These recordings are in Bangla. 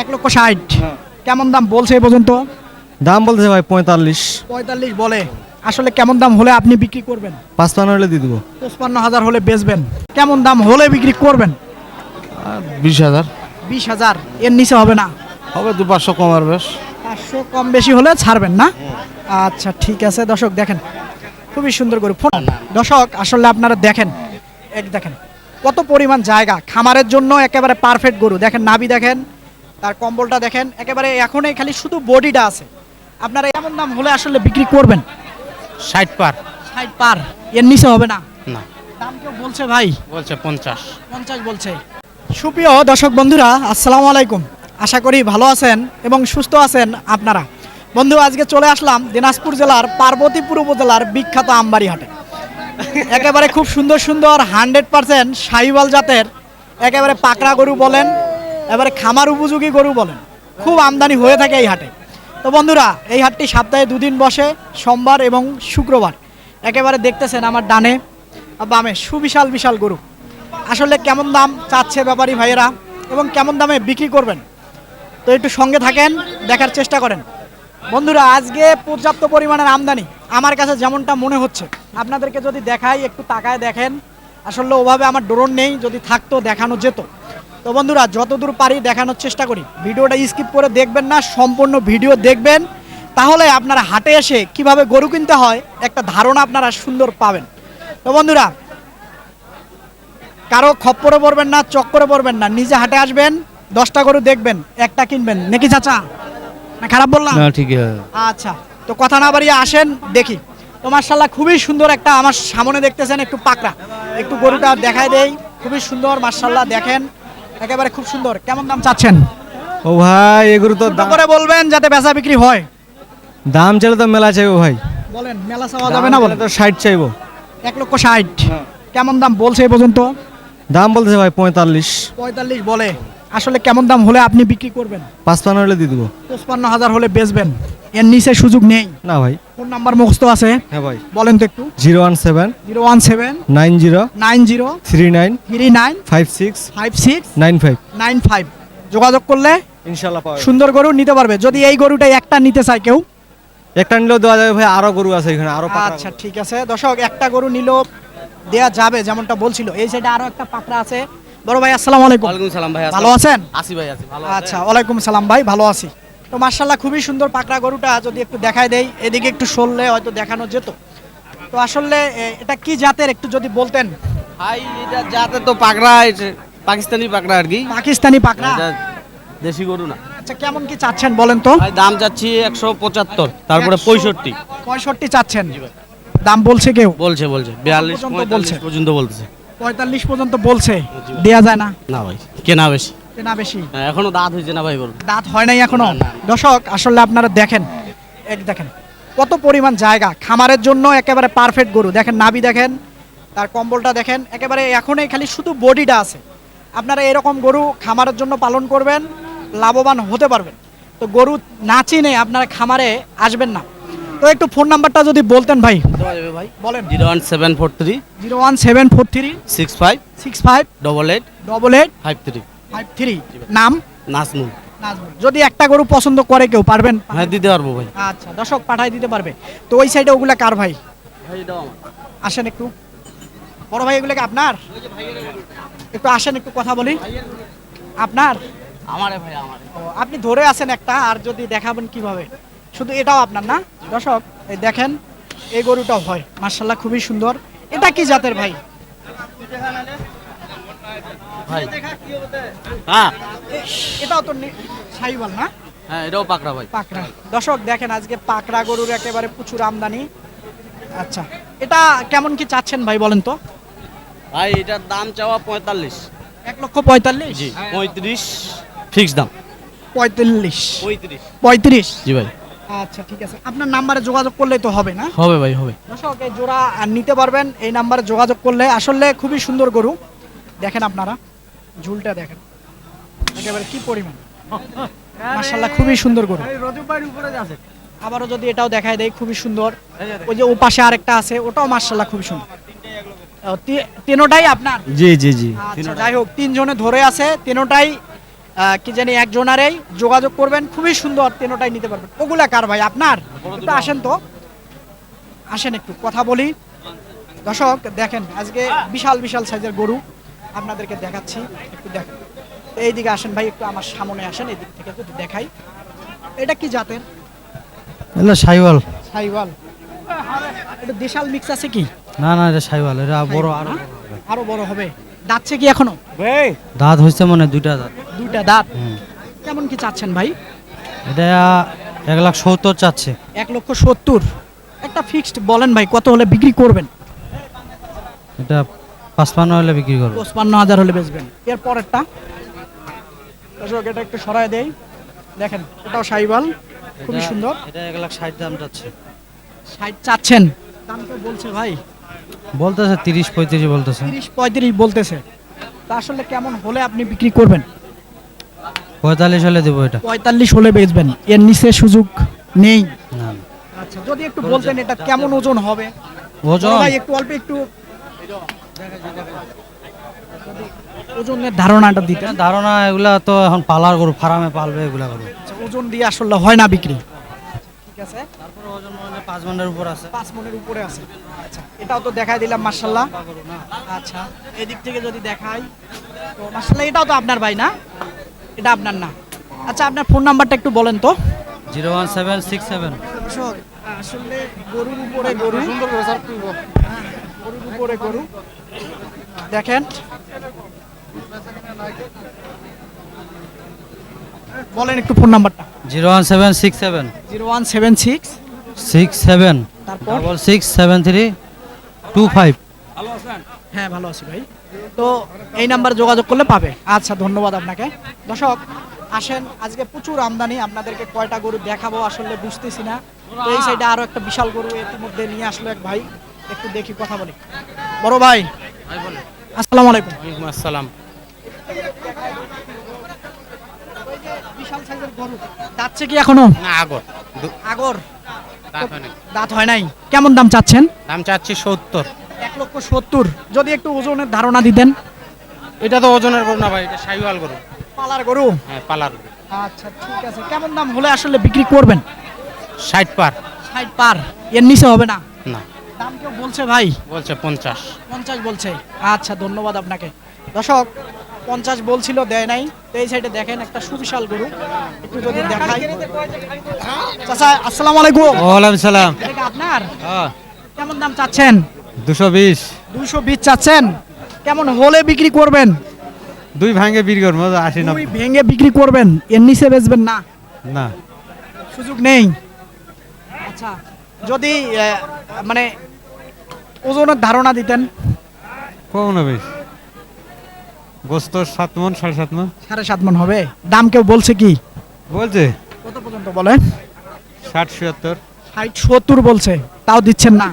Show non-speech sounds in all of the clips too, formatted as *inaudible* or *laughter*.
এক লক্ষ ষাট। কেমন দাম বলছে এ পর্যন্ত? দাম বলতেছে ভাই পঁয়তাল্লিশ। পঁয়তাল্লিশ বলে। আসলে কেমন দাম হলে আপনি বিক্রি করবেন? পাঁচপান্ন হলে দিয়ে দেবো। পঁচপান্ন হাজার হলে বেচবেন। কেমন দাম হলে বিক্রি করবেন? বিশ হাজার। বিশ হাজার। এর নিচে হবে না? হবে দু পাঁচশো কম আর বেশ। পাঁচশো কম বেশি হলে ছাড়বেন না? আচ্ছা ঠিক আছে। দর্শক দেখেন। খুবই সুন্দর করে ফোন। দর্শক আসলে আপনারা দেখেন। এক দেখেন কত পরিমাণ জায়গা। খামারের জন্য একেবারে পারফেক্ট গরু। দেখেন নাবি দেখেন। তার কম্বলটা দেখেন একেবারে এখনই খালি শুধু বডিটা আছে। আপনারা এমন দাম হলে আসলে বিক্রি করবেন? ষাট পার। ষাট পার এর নিচে হবে না? না। দাম কেউ বলছে ভাই? বলছে পঞ্চাশ। পঞ্চাশ বলছে। সুপ্রিয় দর্শক বন্ধুরা আসসালামু আলাইকুম। আশা করি ভালো আছেন এবং সুস্থ আছেন আপনারা। বন্ধু আজকে চলে আসলাম দিনাজপুর জেলার পার্বতীপুর উপজেলার বিখ্যাত আমবাড়ি হাটে। একেবারে খুব সুন্দর সুন্দর হান্ড্রেড পার্সেন্ট সাহিওয়াল জাতের একেবারে পাকড়া গরু বলেন এবারে খামার উপযোগী গরু বলেন। খুব আমদানি হয়ে থাকে এই হাটে। তো বন্ধুরা, এই হাটটি সপ্তাহে দুদিন বসে, সোমবার এবং শুক্রবার। একেবারে দেখতেছেন আমার ডানে বামে সুবিশাল বিশাল গরু। আসলে কেমন দাম চাচ্ছে ব্যাপারী ভাইয়েরা এবং কেমন দামে বিক্রি করবেন? তো একটু সঙ্গে থাকেন, দেখার চেষ্টা করেন। বন্ধুরা, আজকে পর্যাপ্ত পরিমাণের আমদানি। আমার কাছে যেমনটা মনে হচ্ছে, আপনাদেরকে যদি দেখাই, একটু তাকায় দেখেন। আসলে ওভাবে আমার ড্রোন নেই, যদি থাকতো, দেখানো যেত। তো বন্ধুরা যতদূর পারি দেখানোর চেষ্টা করি। ভিডিওটা স্কিপ করে দেখবেন না সম্পূর্ণ ভিডিও দেখবেন। তাহলে আপনারা হাটে এসে কীভাবে গরু কিনতে হয় একটা ধারণা আপনারা সুন্দর পাবেন। তো বন্ধুরা কারও খপ্পরে পড়বেন না চক্করে পড়বেন না নিজে হাটে আসবেন দশটা গরু দেখবেন একটা কিনবেন। নাকি চাচা? না খারাপ বললাম? না ঠিক আচ্ছা তো কথা না বাড়িয়ে আসেন দেখি। তো মার্শাল্লাহ খুবই সুন্দর একটা আমার সামনে দেখতেছেন একটু পাকড়া। একটু গরুটা দেখায় দেই খুবই সুন্দর মার্শাল্লাহ দেখেন। একেবারে খুব সুন্দর। কেমন দাম চাচ্ছেন? ও ভাই এগুলো তো দাম- করে বলবেন যাতে বেচা বিক্রি হয়। দাম চাইলে তো মেলা চাইব ভাই। বলেন মেলা চাওয়া যাবে না বলেন। তো ষাট চাইব। এক লক্ষ ষাট। কেমন দাম বলছে এ পর্যন্ত? দাম বলতেছে ভাই পঁয়তাল্লিশ। পঁয়তাল্লিশ বলে। আসলে কেমন দাম হলে আপনি বিক্রি করবেন? পাঁচপান্ন হলে দিয়ে দেবো। পঁচপান্ন হাজার হলে বেচবেন। এর নিচে সুযোগ নেই। না ভাই। ফোন নাম্বার মুখস্থ আছে? হ্যাঁ ভাই। বলেন তো একটু। Zero one seven zero one seven nine zero nine zero three nine three nine five six five six nine five. Nine five. যোগাযোগ করলে ইনশাল্লাহ পাবে সুন্দর গরু নিতে পারবে। যদি এই গরুটা একটা নিতে চায় কেউ? একটা নিলেও দেওয়া যাবে ভাই আরও গরু আছে এখানে আরও আচ্ছা ঠিক আছে। দর্শক একটা গরু নিলেও দেয়া যাবে যেমনটা বলছিল। এই সাইডে আরও একটা পাকড়া আছে। বড় ভাই আসসালামু আলাইকুম। ওয়ালাইকুম সালাম ভাই ভালো আছেন? আসি ভাই আসি ভালো আচ্ছা ওয়ালাইকুম সালাম ভাই ভালো আছি। তো মার্শাল্লাহ খুবই সুন্দর পাকড়া গরুটা যদি একটু দেখায় দেই এদিকে একটু সরলে হয়তো দেখানো যেত। তো আসলে এটা কি জাতের একটু যদি বলতেন? ভাই এটা যাতে তো পাকড়া পাকিস্তানি পাকড়া আর কি। পাকিস্তানি পাকড়া? দেশি গরু না। আচ্ছা কেমন কি চাচ্ছেন বলেন তো? দাম যাচ্ছি একশো পঁচাত্তর তারপরে পঁয়ষট্টি। পঁয়ষট্টি চাচ্ছেন? দাম বলছে কেউ? বলছে বলছে। বিয়াল্লিশ পর্যন্ত বলছে। পর্যন্ত বলতেছে। পঁয়তাল্লিশ পর্যন্ত বলছে? দেয়া যায় না? না ভাই কেনা বেশি। না বেশি? এখনও দাঁত হয়েছে না ভাই গরু দাঁত হয় নাই এখনও। দর্শক আসলে আপনারা দেখেন এক দেখেন কত পরিমাণ জায়গা খামারের জন্য একেবারে পারফেক্ট গরু। দেখেন নাবি দেখেন তার কম্বলটা দেখেন একেবারে এখনই খালি শুধু বডিটা আছে। আপনারা এরকম গরু খামারের জন্য পালন করবেন লাভবান হতে পারবেন। তো গরু না চিনে আপনারা খামারে আসবেন না। তো একটু ফোন নাম্বারটা যদি বলতেন ভাই। ভাই। বলেন। Zero one seven four three. Zero one seven four three. Six five. Six five. Double eight. Double eight. Five three. Five three নাম? নাজমুল। নাজমুল। যদি একটা গরু পছন্দ করে কেউ পারবেন? হ্যাঁ দিতে পারব ভাই। আচ্ছা দর্শক পাঠাই দিতে পারবে। তো ওই সাইডে ওগুলা কার ভাই। আসেন একটু। বড় ভাই এগুলো কি আপনার? একটু আসেন একটু কথা বলি। আপনার? আমারে ভাই আমারে। আপনি ধরে আছেন একটা আর যদি দেখাবেন কীভাবে? শুধু এটাও আপনার না? দর্শক এই দেখেন এই গরুটাও হয়। মার্শাল্লাহ খুবই সুন্দর। এটা কি জাতের ভাই? ভাই। হ্যাঁ। এটাও তো না? হ্যাঁ এটাও পাকড়া ভাই। পাকড়া। দর্শক দেখেন আজকে পাকড়া গরুর একেবারে প্রচুর আমদানি। আচ্ছা এটা কেমন কি চাচ্ছেন ভাই বলেন তো? ভাই এটার দাম চাওয়া পঁয়তাল্লিশ। এক লক্ষ পঁয়তাল্লিশ? জি পঁয়ত্রিশ ফিক্স দাম। পঁয়তাল্লিশ। পঁয়ত্রিশ। পঁয়ত্রিশ? জি ভাই। আচ্ছা ঠিক আছে। আপনার নাম্বারে যোগাযোগ করলেই তো হবে না? হবে ভাই হবে। দর্শক এই জোড়া নিতে পারবেন এই নাম্বারে যোগাযোগ করলে। আসলে খুবই সুন্দর গরু। দেখেন আপনারা। ঝুলটা দেখেন। একেবারে কি পরিমাণ। মার্শাল্লাহ খুবই সুন্দর গরু। আবারও যদি এটাও দেখায় দেয় খুবই সুন্দর। ওই যে ও পাশে আরেকটা আছে ওটাও মার্শাল্লাহ খুবই সুন্দর। তিনোটাই আপনার? জি জি জি আচ্ছা যাই হোক তিনজনে ধরে আছে তিনোটাই আহ, কি জানি একজনারেই যোগাযোগ করবেন খুবই সুন্দর তিনোটাই নিতে পারবেন। ওগুলা কার ভাই আপনার? একটু আসেন তো। আসেন একটু কথা বলি। দর্শক দেখেন আজকে বিশাল বিশাল সাইজের গরু। আপনাদেরকে দেখাচ্ছি। একটু দেখেন এইদিকে আসেন ভাই একটু আমার সামনে আসেন এদিক থেকে একটু দেখাই। এটা কি জাতের? এগুলো সাইওয়াল। সাইওয়াল। এটা দেশাল মিক্স আছে কি? না না এটা সাইওয়াল। এটা বড় আরও আরও বড় হবে। দাঁতছে কি এখনও? দাঁত হয়েছে মনে হয় দুইটা দাঁত। দুইটা দাঁত? কেমন কি চাচ্ছেন ভাই? এটা এক লাখ সত্তর চাচ্ছে। এক লক্ষ সত্তর। একটা ফিক্সড বলেন ভাই কত হলে বিক্রি করবেন? এটা পাঁচপান্ন হলে বিক্রি করব পঁচপান্ন হাজার হলে বেচবেন। এর পরেরটা। দর্শক এটা একটু সরাই দেই। দেখেন এটাও সাইবাল। খুবই সুন্দর। এটা এক লাখ ষাট দাম চাচ্ছে ষাট চাচ্ছেন। দাম তো বলছে ভাই। বলতেছে তিরিশ পঁয়ত্রিশ বলতেছে। তিরিশ পঁয়ত্রিশ বলতেছে। তা আসলে কেমন হলে আপনি বিক্রি করবেন? পঁয়তাল্লিশ হলে দেবো এটা। পঁয়তাল্লিশ হলে বেচবেন। এর নিচে সুযোগ নেই। না। আচ্ছা যদি একটু বলতেন এটা কেমন ওজন হবে? ওজন? ভাই একটু অল্প একটু ওজনের ধারণাটা দিতেন ধারণা এগুলা তো এখন পালার গরু ফার্মে পালবে এগুলা গরু। আচ্ছা, ওজন দিয়ে আসলে হয় না বিক্রি? ঠিক আছে? তারপরে ওজন মনে পাঁচ মনের উপর আছে। পাঁচ মনের উপরে আছে। আচ্ছা এটাও তো দেখাই দিলাম মার্শাল্লাহ আচ্ছা এদিক থেকে যদি দেখাই তো মার্শাল্লাহ এটাও তো আপনার ভাই না? এটা আপনার না। আচ্ছা আপনার ফোন নাম্বারটা একটু বলেন তো। Zero one seven six seven. আসলে গরুর উপরে গরু গরুর উপরে গরু দেখেন। বলেন একটু ফোন নাম্বারটা zero one seven six seven. Zero one seven six. Six seven. তারপর? Double six seven three two five. হ্যাঁ ভালো আছি ভাই। তো এই নাম্বারে যোগাযোগ করলে পাবে। আচ্ছা ধন্যবাদ আপনাকে। দর্শক আসেন আজকে প্রচুর আমদানি। আপনাদেরকে কয়টা গরু দেখাবো আসলে বুঝতেছি না। এই সাইডে আরও একটা বিশাল গরু ইতিমধ্যে নিয়ে আসলো এক ভাই। একটু দেখি কথা বলি। বড় ভাই আসসালামু আলাইকুম। ওয়ালাইকুম আসসালাম। বিশাল সাইজের গরু। যাচ্ছে কি এখনও? না আগর। আগর? দাঁত হয় নাই। দাঁত নাই। কেমন দাম চাচ্ছেন? দাম চাচ্ছি সত্তর। এক লক্ষ সত্তর। যদি একটু ওজনের ধারণা দিতেন। এটা তো ওজনের গরু না ভাই এটা সাইওয়াল গরু। পালার গরু? হ্যাঁ পালার গরু। আচ্ছা ঠিক আছে। কেমন দাম হলে আসলে বিক্রি করবেন? ষাট পার। ষাট পার। এর নিচে হবে না? না। দাম কেউ বলছে ভাই? বলছে পঞ্চাশ। পঞ্চাশ বলছে। আচ্ছা ধন্যবাদ আপনাকে। দর্শক পঞ্চাশ বলছিল দেয় নাই। তো এই সাইডে দেখেন একটা সুবিশাল গরু। একটু যদি দেখাই। চাচা আসসালামু আলাইকুম। ওয়ালাইকুম সালাম। আপনার? কেমন দাম চাচ্ছেন? দুশো বিশ। দুইশো বিশ চাচ্ছেন? কেমন হলে বিক্রি করবেন? দুই ভাঙে বিক্রি করব আশি দুই ভেঙে বিক্রি করবেন। এর নিচে বেচবেন না? না। সুযোগ নেই। আচ্ছা যদি মানে ওজনের ধারণা দিতেন। কম বেশ গোস্ত সাত মন সাড়ে সাত মন। সাড়ে সাত মন হবে। দাম কেউ বলছে কি? বলছে। কত পর্যন্ত বলে? ষাট সত্তর। ষাট সত্তর বলছে। তাও দিচ্ছেন না।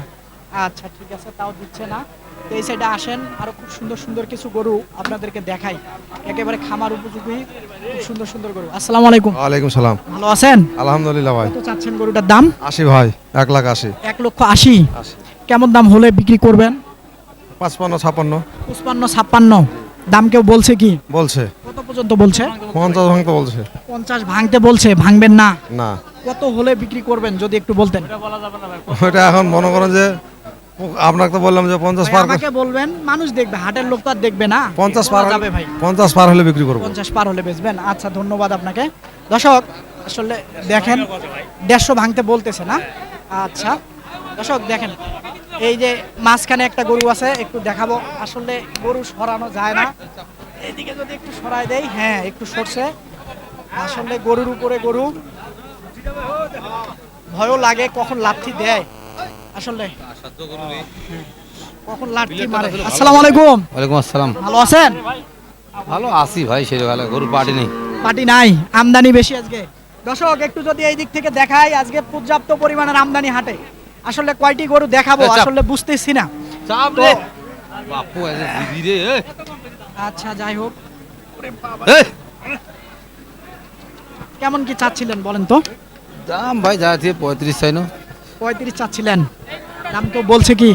আচ্ছা ঠিক আছে তাও দিচ্ছে না। তো এই সাইডে আসেন আরও খুব সুন্দর সুন্দর কিছু গরু আপনাদেরকে দেখাই। একেবারে খামার উপযোগী খুব সুন্দর সুন্দর গরু। আসসালামু আলাইকুম। ওয়ালাইকুম সালাম। ভালো আছেন? আলহামদুলিল্লাহ ভাই। কত চাচ্ছেন গরুটার দাম? আশি ভাই এক লাখ আশি। এক লক্ষ আশি। কেমন দাম হলে বিক্রি করবেন? পাঁচপান্ন ছাপান্ন পঁচপান্ন ছাপ্পান্ন। দাম কেউ বলছে কি? বলছে। কত পর্যন্ত বলছে? পঞ্চাশ ভাঙতে বলছে। পঞ্চাশ ভাঙতে বলছে ভাঙবেন না। না। কত হলে বিক্রি করবেন যদি একটু বলতেন? এখন মনে করেন যে আপনাকে তো বললাম যে পঞ্চাশ পার আমাকে বলবেন মানুষ দেখবে হাটের লোক তো আর দেখবে না। পঞ্চাশ পার যাবে ভাই। পঞ্চাশ পার হলে বিক্রি করব। পঞ্চাশ পার হলে বেচবেন। আচ্ছা ধন্যবাদ আপনাকে। দর্শক আসলে দেখেন দেড়শো ভাঙতে বলতেছে না? আচ্ছা দর্শক দেখেন এই যে মাঝখানে একটা গরু আছে একটু দেখাবো। আসলে গরু সরানো যায় না। এইদিকে যদি একটু সরাই দেই হ্যাঁ একটু সরছে। আসলে গরুর উপরে গরু। ভয়ও লাগে কখন লাথি দেয়। আসলে কখন লাথি মারে? আসসালামু আলাইকুম। ওয়ালাইকুম আসসালাম। ভালো আছেন? ভালো আছি ভাই সেই ভালো গরুর পাটি নেই। পার্টি নাই আমদানি বেশি আজকে। দর্শক একটু যদি এই দিক থেকে দেখাই আজকে পর্যাপ্ত পরিমাণের আমদানি হাটে। আসলে কয়টি গরু দেখাবো আসলে বুঝতেছি না। চাপ রে। বাপু রে আচ্ছা যাই হোক। কেমন কি চাচ্ছিলেন বলেন তো? দাম ভাই যা পঁয়ত্রিশ চাই না। পঁয়ত্রিশ চাচ্ছিলেন। দাম তো বলছে কি?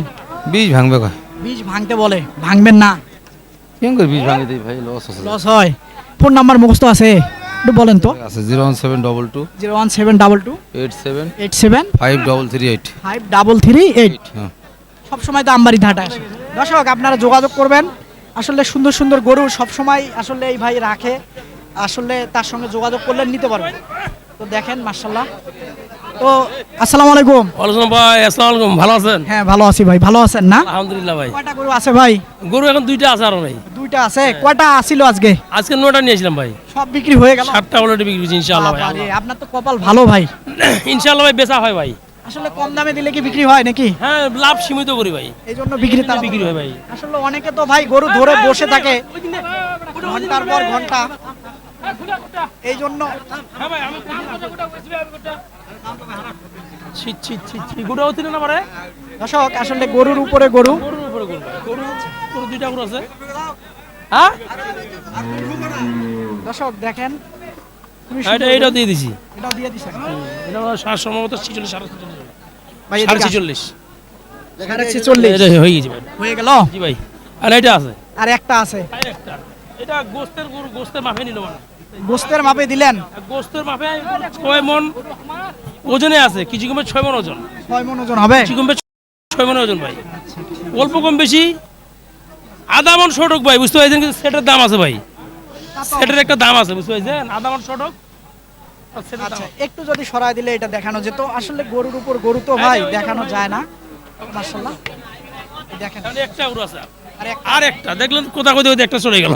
বীজ ভাঙবে কয়? বীজ ভাঙতে বলে ভাঙবেন না। কেন করে বীজ ভাঙে দিই ভাই? লস আছে। লস হয়। ফোন নাম্বার মুখস্থ আছে? একটু বলেন তো। আছে zero one seven double two. Zero one seven double two. Eight seven. Eight seven. Five double three eight. Five double three eight. হ্যাঁ। সবসময় তো আমবাড়ি ধাটা। আসে দর্শক আপনারা যোগাযোগ করবেন। আসলে সুন্দর সুন্দর গরু সবসময় আসলে এই ভাই রাখে। আসলে তার সঙ্গে যোগাযোগ করলে নিতে পারবেন। তো দেখেন মার্শাল্লাহ তো আসসালামু আলাইকুম। ওয়ালাইকুম ভাই আসসালামু আলাইকুম ভালো আছেন? হ্যাঁ ভালো আছি ভাই ভালো আছেন না? আলহামদুলিল্লাহ ভাই। কয়টা গরু আছে ভাই? গরু এখন দুইটা আছে আরও ভাই। দুইটা আছে। কয়টা আসিল আজকে? আজকে নটা নিয়েছিলাম ভাই। সব বিক্রি হয়ে গেল? সাতটা অলরেডি বিক্রি করছি ইনশাআল্লাহ ভাই আপনার তো কপাল ভালো ভাই। *coughs* ইনশাআল্লাহ ভাই বেচা হয় ভাই। আসলে কম দামে দিলে কি বিক্রি হয় নাকি? হ্যাঁ লাভ সীমিত করি ভাই। এই জন্য বিক্রি তার বিক্রি হয় ভাই। আসলে অনেকে তো ভাই গরু ধরে বসে থাকে। ঘণ্টার পর ঘণ্টা। এই জন্য ছি ছি ছি ছি। গরু হচ্ছে না পারে? দর্শক আসলে গরুর উপরে গরু। গরুর উপরে গরু। গরু গরু দুইটা গরু আছে? হ্যাঁ? দর্শক দেখেন। হ্যাঁ, এটা সুন্দর দিয়ে দিছি। এটাও দিয়ে দিছেন এটা সার সম্ভবত ছিচল্লিশ সাড়ে ছিচল্লিশ। সাড়ে ছিচল্লিশ। সাড়ে ছেচল্লিশ। হয়ে গেছে ভাই। হয়ে গেল? জি ভাই। আর এটা আছে? আর একটা আছে। এটা গোস্তের গরু গোস্তের মাপে নিল মানে। গোস্তের মাপে দিলেন? গোস্তের মাপে ছয় মন ওজনে আছে কিছু কমে ছয় মন ওজন। ছয় মন ওজন হবে? কিছু কমবে ছয় মন ওজন ভাই। অল্প কম বেশি আধা মন শটক ভাই বুঝতে পারছেন কিন্তু সেটার দাম আছে ভাই। সেটার একটা দাম আছে বুঝতে পারছেন? আধা মন শটক দাম আচ্ছা। একটু যদি সরাই দিলে এটা দেখানো যেত। আসলে গরুর উপর গরু তো ভাই দেখানো যায় না। মার্শাল্লাহ দেখেন। একটা গরু আছে। আর একটা দেখলেন কোথা কোথাও একটা চলে গেল।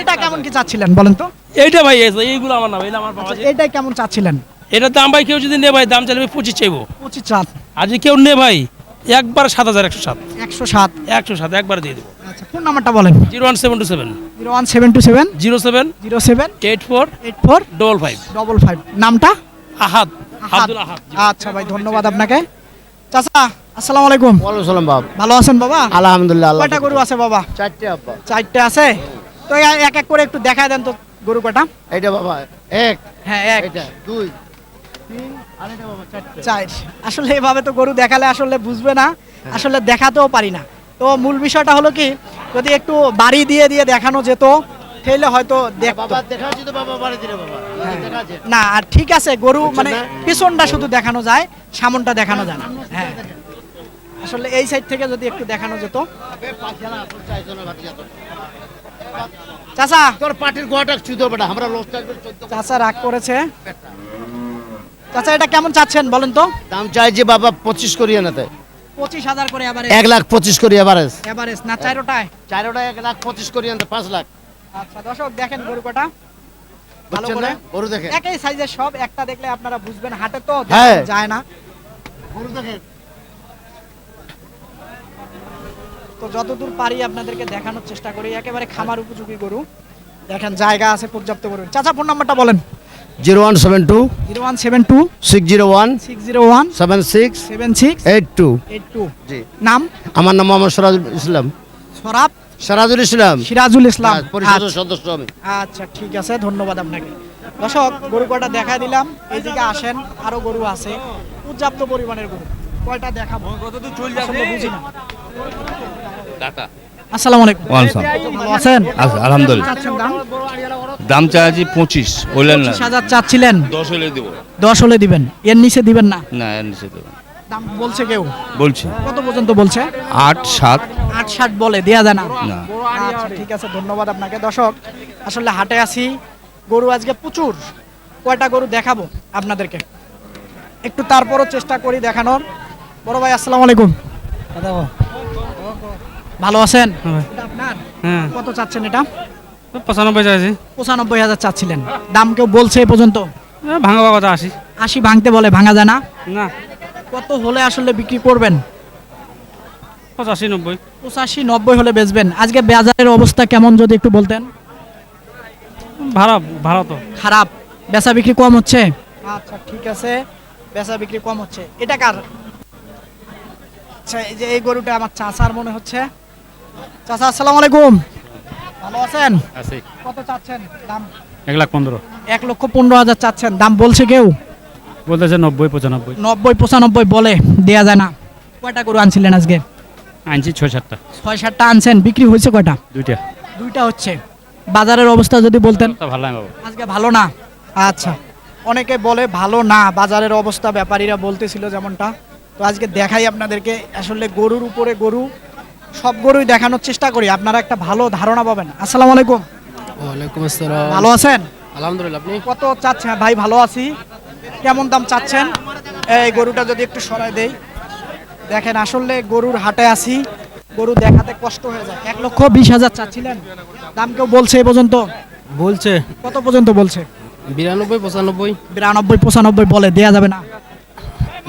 এটা কেমন কি চাচ্ছিলেন বলেন তো? এইটা ভাই এইগুলো আমার আমার পাওয়া যায় কেমন চাচ্ছিলেন? এটার দাম ভাই কেউ যদি নে ভাই দাম চাইলে পঁচিশ চাইব। পঁচিশ আর যদি কেউ নে ভাই একবার সাত হাজার একশো সাত। একশো সাত। একশো সাত একবার দিয়ে দেবো। আচ্ছা ফোন নাম্বারটা বলেন। Zero one seven two seven. Zero one seven two seven. Zero seven. Zero seven. Eight four. Eight four. Double five. Double five. নামটা। আহাদ। আচ্ছা ভাই ধন্যবাদ আপনাকে। চাচা আসসালামু আলাইকুম। ওয়ালাইকুম সালাম বাপ। ভালো আছেন বাবা? আলহামদুলিল্লাহ কয়টা গরু আছে বাবা? চারটে আব্বা। চারটে আছে? তো এক এক করে একটু দেখায় দেন তো গরু কটা এইটা বাবা এক। হ্যাঁ এক। এটা দুই। চার। আসলে এভাবে তো গরু দেখালে আসলে বুঝবে না আসলে দেখাতেও পারি না। তো মূল বিষয়টা হলো কি যদি একটু বাড়ি দিয়ে দিয়ে দেখানো যেত তাহলে হয়তো বাবা বাবা বাবা। না আর ঠিক আছে গরু মানে পিছনটা শুধু দেখানো যায় সামনটা দেখানো যায় না। হ্যাঁ। আসলে এই সাইড থেকে যদি একটু দেখানো যেত। চাচা। তোর পাটির গোয়াটা চুদো বেটা আমরা চাচা রাগ করেছে। চাচা এটা কেমন চাচ্ছেন বলেন তো? দাম চাইছে বাবা পঁচিশ করি এনাতে পঁচিশ হাজার করে এবারে এক লাখ পঁচিশ করি এভারেজ এভারেজ না চারোটায়? চারোটা এক লাখ পঁচিশ করি আনতে পাঁচ লাখ। আচ্ছা দর্শক দেখেন গরু কটা। ভালো করে। গরু দেখে একই সাইজের সব একটা দেখলে আপনারা বুঝবেন হাটে তো হ্যাঁ। যায় না। গরু দেখে তো যতদূর পারি আপনাদেরকে দেখানোর চেষ্টা করি। একেবারে খামার উপযোগী গরু। দেখেন জায়গা আছে পর্যাপ্ত গরু চাচা ফোন নাম্বারটা বলেন। Zero one seven two zero one seven two six zero one six zero one seven six seven six eight two. Eight two. জি। নাম? আমার নাম মোহাম্মদ সিরাজুল ইসলাম। সরাব সিরাজুল ইসলাম। সিরাজুল ইসলাম। হ্যাঁ, পরিষদের আচ্ছা। সদস্য আমি। আচ্ছা ঠিক আছে ধন্যবাদ আপনাকে। দর্শক গরু কটা দেখা দিলাম। এইদিকে আসেন আরও গরু আছে। পর্যাপ্ত পরিমাণের গরু। কয়টা দেখাবো। আসলে বুঝি না। আসসালামু আলাইকুম ভালো আছেন? আলহামদুলিল্লাহ। দাম? চাচ্ছি পঁচিশ বললেন না। হাজার চাচ্ছিলেন? দশ হলে দেবো। দশ হলে দিবেন? এর নিচে দিবেন না? না এর নিচে দাম বলছে কেউ? বলছি। কত পর্যন্ত বলছে? আট সাত। আট ষাট বলে দেয়া যায় না। না। আচ্ছা ঠিক আছে ধন্যবাদ আপনাকে। দর্শক আসলে হাটে আসি গরু আজকে প্রচুর। কয়টা গরু দেখাবো আপনাদেরকে? একটু তারপরও চেষ্টা করি দেখানোর। বড় ভাই আসসালামু আলাইকুম। ভালো আছেন? আপনার? হ্যাঁ। কত চাচ্ছেন এটা? পঁচানব্বই চাইছি। পঁচানব্বই হাজার চাচ্ছিলেন। দাম কেউ বলছে এ পর্যন্ত? ভাঙা কথা আশি ভাঙতে বলে ভাঙা যায় না? না। কত হলে আসলে বিক্রি করবেন? পঁচাশি নব্বই। পঁচাশি নব্বই হলে বেচবেন। আজকে বাজারের অবস্থা কেমন যদি একটু বলতেন? ভাড়া তো। খারাপ। বেচা বিক্রি কম হচ্ছে? আচ্ছা ঠিক আছে। বেচা বিক্রি কম হচ্ছে। এটা কার? আচ্ছা এই যে এই গরুটা আমার চাচার মনে হচ্ছে। চাচা আসসালামু আলাইকুম। ভালো আছেন? আছে। কত চাচ্ছেন? দাম? এক লাখ পনেরো। এক লক্ষ পনেরো হাজার চাচ্ছেন। দাম বলছে কেউ? বলতেছে নব্বই পঁচানব্বই। নব্বই পঁচানব্বই বলে দেয়া যায় না। কয়টা গরু আনছিলেন আজকে? আনছি ছয় সাতটা। ছয় সাতটা আনছেন। বিক্রি হয়েছে কয়টা? দুইটা। দুইটা হচ্ছে। বাজারের অবস্থা যদি বলতেন। ভালো আজকে ভালো না? আচ্ছা। অনেকে বলে ভালো না। বাজারের অবস্থা ব্যাপারীরা বলতেছিল যেমনটা। তো আজকে দেখাই আপনাদেরকে আসলে গরুর উপরে গরু সব গরুই দেখানোর চেষ্টা করি। আপনারা একটা ভালো ধারণা পাবেন। আসসালামু আলাইকুম। ওয়ালাইকুম আসসালাম। ভালো আছেন? আলহামদুলিল্লাহ আপনি? কত চাচ্ছেন? ভাই ভালো আছি। কেমন দাম চাচ্ছেন? এই গরুটা যদি একটু সরাই দেই। দেখেন আসলে গরুর হাটে আসি গরু দেখাতে কষ্ট হয়ে যায়। এক লক্ষ বিশ হাজার চাচ্ছিলেন। দাম কেউ বলছে এ পর্যন্ত? বলছে। কত পর্যন্ত বলছে? বিরানব্বই পঁচানব্বই। বিরানব্বই পঁচানব্বই বলে দেয়া যাবে না।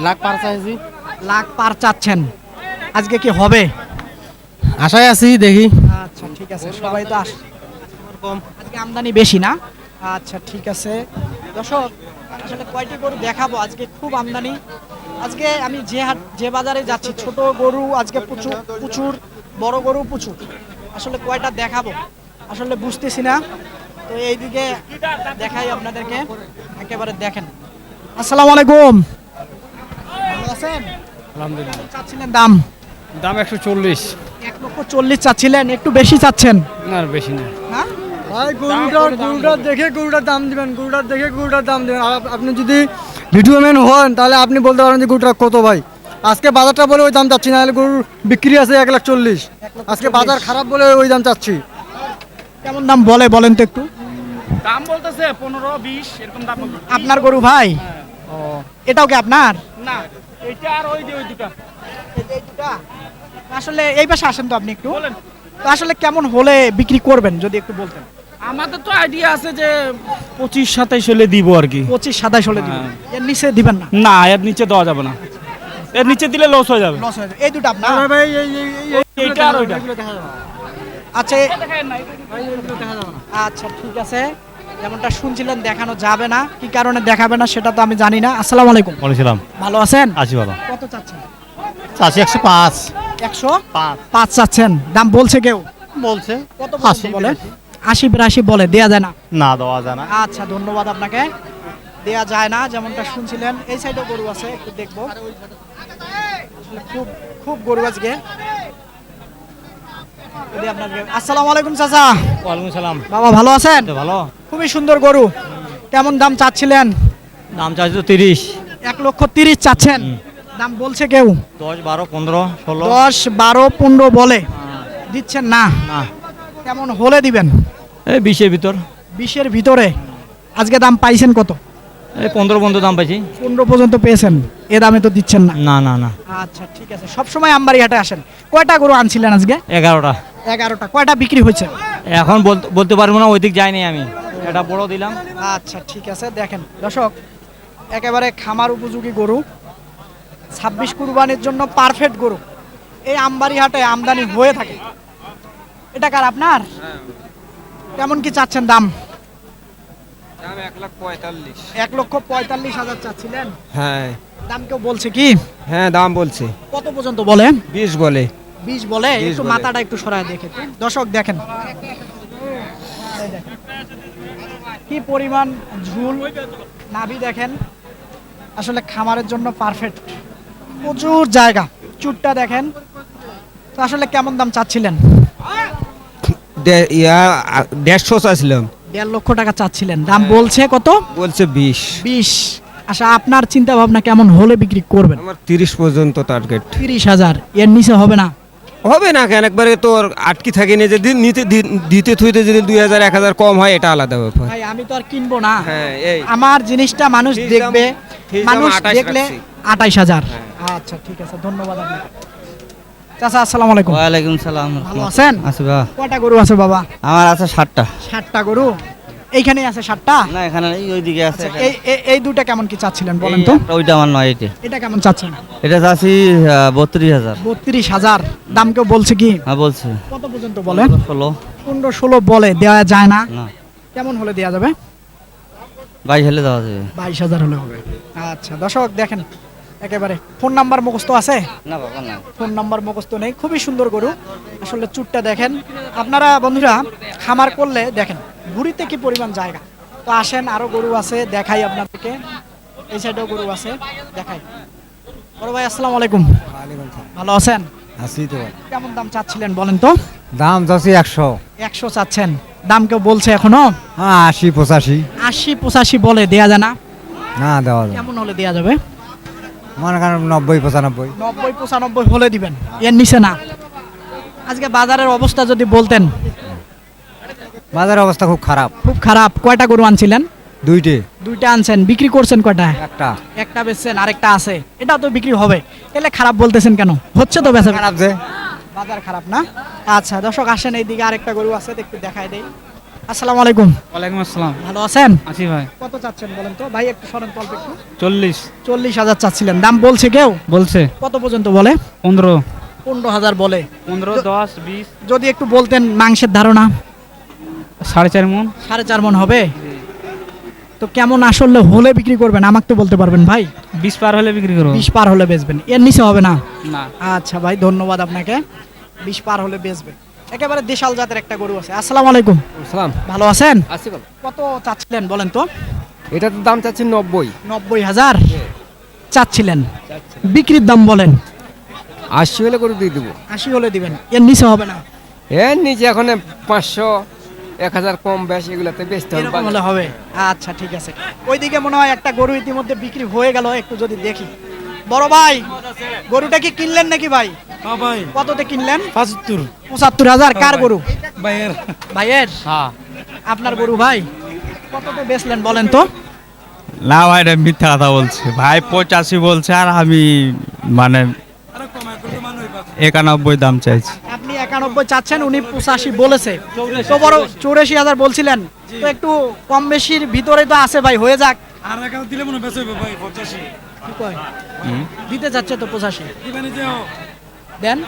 লাখ চাইছি। লাখ পার চাচ্ছেন। আজকে কি হবে? আশায় আছি দেখি। আচ্ছা ঠিক আছে সবাই তো আস আজকে আমদানি বেশি না? আচ্ছা ঠিক আছে। দর্শক আসলে কয়টি গরু দেখাবো? আজকে খুব আমদানি। আজকে আমি যে হাট যে বাজারে যাচ্ছি ছোট গরু আজকে প্রচুর প্রচুর বড় গরু প্রচুর। আসলে কয়টা দেখাবো? আসলে বুঝতেছি না। তো এইদিকে দেখাই আপনাদেরকে। একেবারে দেখেন। আসসালামু আলাইকুম। ভালো আছেন? আলহামদুলিল্লাহ। চাচ্ছিলেন দাম? দাম একশো চল্লিশ। এক লক্ষ চল্লিশ চাচ্ছিলেন একটু বেশি চাচ্ছেন? না আর বেশি না। না ভাই গরুটার গরুটার দেখে গরুটার দাম দিবেন গরুটার দেখে গরুটার দাম দিবেন। আর আপনি যদি ভিডিও ম্যান হন তাহলে আপনি বলতে পারেন যে গরুটা কত ভাই। আজকে বাজারটা বলে ওই দাম চাচ্ছি না গরুর বিক্রি আছে এক লাখ চল্লিশ। আজকে বাজার খারাপ বলে ওই দাম চাচ্ছি। কেমন দাম বলে বলেন তো একটু। দাম বলতেছে পনেরো বিশ এরকম দাম আপনার গরু ভাই? ও এটাও কি আপনার? না। এটা আর ওই যে ওই দুটা। এই দুটা? আসলে এই পাশে আসেন তো আপনি একটু। তো আসলে কেমন হলে বিক্রি করবেন যদি একটু বলতেন? আমাদের তো আইডিয়া আছে যে পঁচিশ সাতাইশ হলে দিব আর কি। পঁচিশ সাতাশ হলে দিবেন এর নিচে দিবেন না? না এর নিচে দেওয়া যাবে না। এর নিচে দিলে লস হয়ে যাবে। লস হয়ে যাবে। এই দুটো আপনার? ভাই এইটা আর ওইটা। আচ্ছা আচ্ছা ঠিক আছে। যেমনটা শুনছিলেন দেখানো যাবে না। কি কারণে দেখাবে না সেটা তো আমি জানি না। আসসালামু আলাইকুম। বলেছিলাম ভালো আছেন? আছি ভালো কত চাচ্ছেন? চাষি একশো পাঁচ। একশো? পাঁচ। চাচ্ছেন। দাম বলছে কেউ? বলছে। কত পর্যন্ত বলে আশি বিরাশি বলে দেয়া যায় না। না দেওয়া যায় না। আচ্ছা ধন্যবাদ আপনাকে। দেয়া যায় না যেমনটা শুনছিলেন। এই সাইডে গরু আছে একটু দেখব। খুব খুব গরু আজকে। আসসালামু আলাইকুম চাচা। ওয়ালাইকুম সালাম। বাবা ভালো আছেন? ভালো। খুবই সুন্দর গরু। কেমন দাম চাচ্ছিলেন? দাম চাইছি তো তিরিশ। এক লক্ষ তিরিশ চাচ্ছেন। দাম বলছে কেউ? দশ বারো পনেরো ষোলো। দশ বারো পনেরো বলে। দিচ্ছেন না? না। কেমন হলে দিবেন? এই বিশের ভিতর। বিশের ভিতরে। আজকে দাম পাইছেন কত? পনেরো পনেরো দাম পাইছি। পনেরো পর্যন্ত পেয়েছেন? এ দামে তো দিচ্ছেন না। না না না। আচ্ছা ঠিক আছে। সব সময় আমবাড়ি হাটে আসেন। কয়টা গরু আনছিলেন আজকে? এগারোটা। এগারোটা। কয়টা বিক্রি হয়েছে? এখন বলতে বলতে পারব না ওই দিক যাইনি আমি। এটা বড় দিলাম। আচ্ছা ঠিক আছে। দেখেন দর্শক একেবারে খামার উপযোগী গরু। ছাব্বিশ কুরবানির জন্য পারফেক্ট গরু। এই আমবাড়ি হাটে আমদানি হয়ে থাকে। এটা কার আপনার? কেমন কি চাচ্ছেন দাম? এক লক্ষ পঁয়তাল্লিশ হাজার চাচ্ছিলেন? হ্যাঁ। দাম কেউ বলছে কি? হ্যাঁ দাম বলছে। কত পর্যন্ত বলে? বিশ বলে। বিষ বলে? একটু মাথাটা একটু সরায় দেখে দর্শক দেখেন। কি পরিমাণ ঝুল। নাভি দেখেন। আসলে খামারের জন্য পারফেক্ট প্রচুর জায়গা। চুটটা দেখেন। তো আসলে কেমন দাম চাচ্ছিলেন? দেড়শো চাইছিলাম দেড় লক্ষ টাকা চাচ্ছিলেন। দাম বলছে কত? বলছে বিশ। বিশ। আচ্ছা আপনার চিন্তা ভাবনা কেমন? হলে বিক্রি করবেন। আমার তিরিশ পর্যন্ত টার্গেট তিরিশ হাজার। এর নিচে হবে না? হবে না কেন? একবারে তোর আটকি থাকে না যদি নিতে দিতে থুইতে যদি দুই হাজার এক হাজার কম হয় এটা আলাদা ব্যাপার। ভাই আমি তো আর কিনবো না। হ্যাঁ এই। আমার জিনিসটা মানুষ দেখবে। মানুষ দেখলে। আঠাইশ হাজার। আচ্ছা ঠিক আছে ধন্যবাদ আপনাকে। চাচা আসসালামু আলাইকুম। ওয়ালাইকুম সালাম ভালো আছেন? আছে বা কয়টা গরু আছে বাবা? আমার আছে ষাটটা ষাটটা গরু? এইখানেই আছে ষাটটা না এখানে এই ওইদিকে আছে আচ্ছা, এই এই- দুটা কেমন কি চাচ্ছিলেন বলেন তো? ওইটা আমার নয় এটা এটা কেমন চাচ্ছেন? এটা চাচ্ছি বত্রিশ হাজার। বত্রিশ হাজার। দাম কেউ বলছে কি? হ্যাঁ বলছে। কত পর্যন্ত বলে ষোলো। পনেরো ষোলো বলে দেওয়া যায় না। না। কেমন হলে দেওয়া যাবে? বাইশ হলে দেওয়া যাবে। বাইশ হাজার হলে হবে। আচ্ছা দর্শক দেখেন একেবারে। ফোন নাম্বার মুখস্থ আছে? না বাবা না। ফোন নাম্বার মুখস্থ নেই। খুবই সুন্দর গরু। আসলে চুটটা দেখেন। আপনারা বন্ধুরা খামার করলে দেখেন ভুড়িতে কি পরিমাণ জায়গা? তো আসেন আরও গরু আছে দেখাই আপনাদেরকে। এই সাইডেও গরু আছে দেখাই। বড় ভাই আসসালামু আলাইকুম। ভালো আছেন? আসি তো। কেমন দাম চাচ্ছিলেন বলেন তো? দাম যাচ্ছে একশো। একশো চাচ্ছেন। দাম কেউ বলছে এখনও? হ্যাঁ আশি পঁচাশি। আশি পঁচাশি বলে দেয়া যায় না? না দেওয়া যাবে কেমন হলে দেয়া যাবে? মনে করেন নব্বই পঁচানব্বই। নব্বই পঁচানব্বই হলে দিবেন। এর নিচে না। আজকে বাজারের অবস্থা যদি বলতেন। বাজারের অবস্থা খুব খারাপ। খুব খারাপ। কয়টা গরু আনছিলেন? দুইটে। দুইটা আনছেন। বিক্রি করছেন কয়টা? একটা। একটা বেচছেন আরেকটা আছে। এটা তো বিক্রি হবে। তাহলে খারাপ বলতেছেন কেন? হচ্ছে তো বেচা খারাপ যে। বাজার খারাপ না? আচ্ছা দর্শক আসেন এইদিকে আরেকটা গরু আছে একটু দেখাই দেই। আসসালামু আলাইকুম। ওয়ালাইকুম আসসালাম। ভালো আছেন? আছি ভাই। কত চাচ্ছেন বলেন তো? ভাই একটু সরেন তল্প একটু। চল্লিশ। চল্লিশ হাজার চাচ্ছিলেন। দাম বলছে কেউ? বলছে। কত পর্যন্ত বলে? পনেরো। পনেরো হাজার বলে। পনেরো দশ বিশ। যদি একটু বলতেন মাংসের ধারণা। সাড়ে চার মন। সাড়ে চার মন হবে? তো কেমন আসলে হলে বিক্রি করবেন? আমাকে তো বলতে পারবেন ভাই। বিশ পার হলে বিক্রি করব। বিশ পার হলে বেচবেন। এর নিচে হবে না? না। আচ্ছা ভাই ধন্যবাদ আপনাকে। বিশ পার হলে বেচবেন। একেবারে দেশাল জাতের একটা গরু আছে। আসসালামু আলাইকুম। সালাম ভালো আছেন? আশি বল কত চাচ্ছিলেন বলেন তো? এটা তো দাম চাচ্ছি নব্বই। নব্বই হাজার? চাচ্ছিলেন। বিক্রির দাম বলেন। আশি হলে করে দিয়ে দেবো। আশি হলে দিবেন। এর নিচে হবে না? এর নিচে এখন পাঁচশো এক হাজার কম বেশ এগুলাতে বেচতে হবে। এরকম হলে হবে। আচ্ছা ঠিক আছে। ওইদিকে মনে হয় একটা গরু ইতিমধ্যে বিক্রি হয়ে গেল একটু যদি দেখি। বড় ভাই গরুটা কি কিনলেন নাকি ভাই? ভাই। কততে কিনলেন? পঁচাত্তর। পঁচাত্তর হাজার কার গরু? ভাইয়ের। ভাইয়ের? হ্যাঁ। আপনার গরু ভাই? কততে বেচলেন বলেন তো? না ভাই এটা মিথ্যা কথা বলছে। ভাই পঁচাশি বলছে আর আমি মানে একানব্বই দাম চাইছি। আপনি একানব্বই চাচ্ছেন উনি পঁচাশি বলেছে। তো বড় চৌরাশি হাজার বলছিলেন। তো একটু কম বেশির ভিতরে তো আছে ভাই হয়ে যাক। আর দিলে মনে বেঁচে ভাই পঁচাশি। কি কয়? দিতে যাচ্ছে তো পঁচাশি। দেন।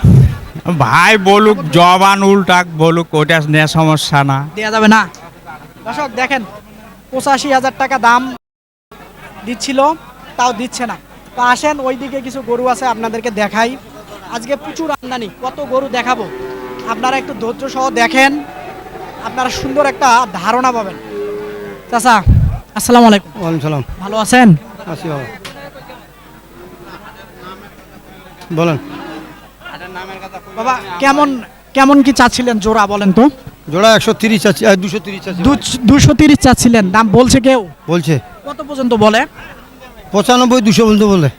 ভাই বলুক জবান উল্টাক বলুক ওটা নিয়ে সমস্যা না। দেওয়া যাবে না। দর্শক দেখেন পঁচাশি হাজার টাকা দাম দিচ্ছিল তাও দিচ্ছে না। তো আসেন ওইদিকে কিছু গরু আছে আপনাদেরকে দেখাই। আজকে প্রচুর আমদানি কত গরু দেখাবো? আপনারা একটু ধৈর্য সহ দেখেন আপনারা সুন্দর একটা ধারণা পাবেন। চাচা আসসালামু আলাইকুম। ওয়ালাইকুম সালাম। ভালো আছেন? আসি বাবা বলেন। বাবা কেমন কেমন কি চাচ্ছিলেন জোড়া বলেন তো? জোড়া একশো তিরিশ আছে দুশো তিরিশ আছে দুশো তিরিশ চাচ্ছিলেন দাম বলছে কেউ? বলছে। কত পর্যন্ত বলে? পঁচানব্বই দুশো বলতে বলে।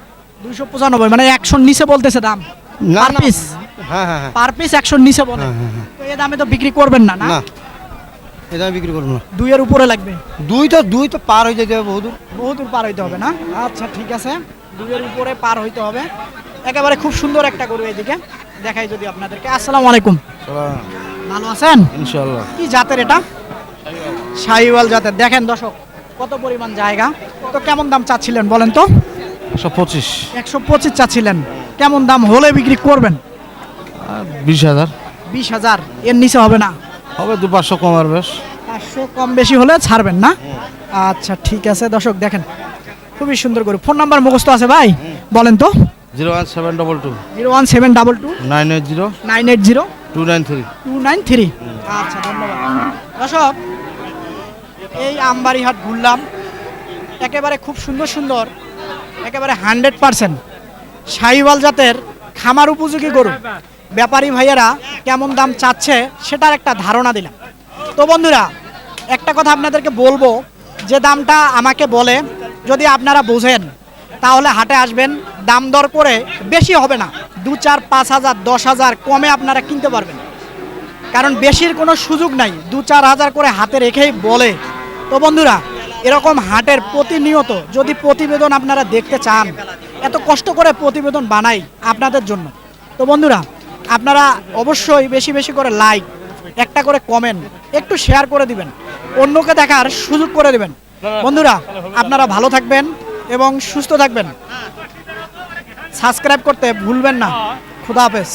দুইশো পঁচানব্বই মানে একশোর নিচে বলতেছে দাম? না পিস হ্যাঁ হ্যাঁ হ্যাঁ। পার পিস একশোর নিচে বলে। তো এ দামে তো বিক্রি করবেন না না? না এটা বিক্রি করব না। দুইয়ের উপরে লাগবে? দুই তো দুই তো পার হয়ে যেতে হবে বহুদূর। বহু পার হইতে হবে না? আচ্ছা ঠিক আছে। দুইয়ের উপরে পার হইতে হবে। একেবারে খুব সুন্দর একটা গরু এদিকে। দেখাই যদি আপনাদেরকে। আসসালামু আলাইকুম। ভালো আছেন? ইনশাল্লাহ কি জাতের এটা? শাহিওয়াল জাতের। দেখেন দর্শক কত পরিমাণ জায়গা। তো কেমন দাম চাচ্ছিলেন বলেন তো? একশো পঁচিশ। একশো পঁচিশ চাচ্ছিলেন। কেমন দাম হলে বিক্রি করবেন? বিশ হাজার। বিশ হাজার। এর নিচে হবে না? হবে দু পাঁচশো কম আর বেশ। পাঁচশো কম বেশি হলে ছাড়বেন না? আচ্ছা ঠিক আছে। দর্শক দেখেন। খুবই সুন্দর করে। ফোন নাম্বার মুখস্থ আছে ভাই? বলেন তো। Zero one seven double two. Zero one seven double two. Nine eight zero. Nine eight zero. Two nine three. Two nine three. আচ্ছা ধন্যবাদ। দর্শক এই আমবাড়িহাট ঘুরলাম। একেবারে খুব সুন্দর সুন্দর একেবারে হান্ড্রেড পারসেন্ট শাহিওয়াল জাতের খামার উপযোগী গরু। ব্যাপারী ভাইয়েরা কেমন দাম চাচ্ছে সেটার একটা ধারণা দিলাম। তো বন্ধুরা একটা কথা আপনাদেরকে বলব যে দামটা আমাকে বলে যদি আপনারা বোঝেন তাহলে হাটে আসবেন, দাম দর করে বেশি হবে না। দু চার, পাঁচ হাজার, দশ হাজার কমে আপনারা কিনতে পারবেন। কারণ বেশির কোনো সুযোগ নাই, দু চার হাজার করে হাতে রেখেই বলে। তো বন্ধুরা, এরকম হাটের প্রতিনিয়ত যদি প্রতিবেদন আপনারা দেখতে চান, এত কষ্ট করে প্রতিবেদন বানাই আপনাদের জন্য। তো বন্ধুরা, আপনারা অবশ্যই বেশি বেশি করে লাইক একটা করে কমেন্ট একটু শেয়ার করে দিবেন। অন্যকে দেখার সুযোগ করে দেবেন। বন্ধুরা, আপনারা ভালো থাকবেন। এবং সুস্থ থাকবেন। সাবস্ক্রাইব করতে ভুলবেন না। খুদা হাফেজ।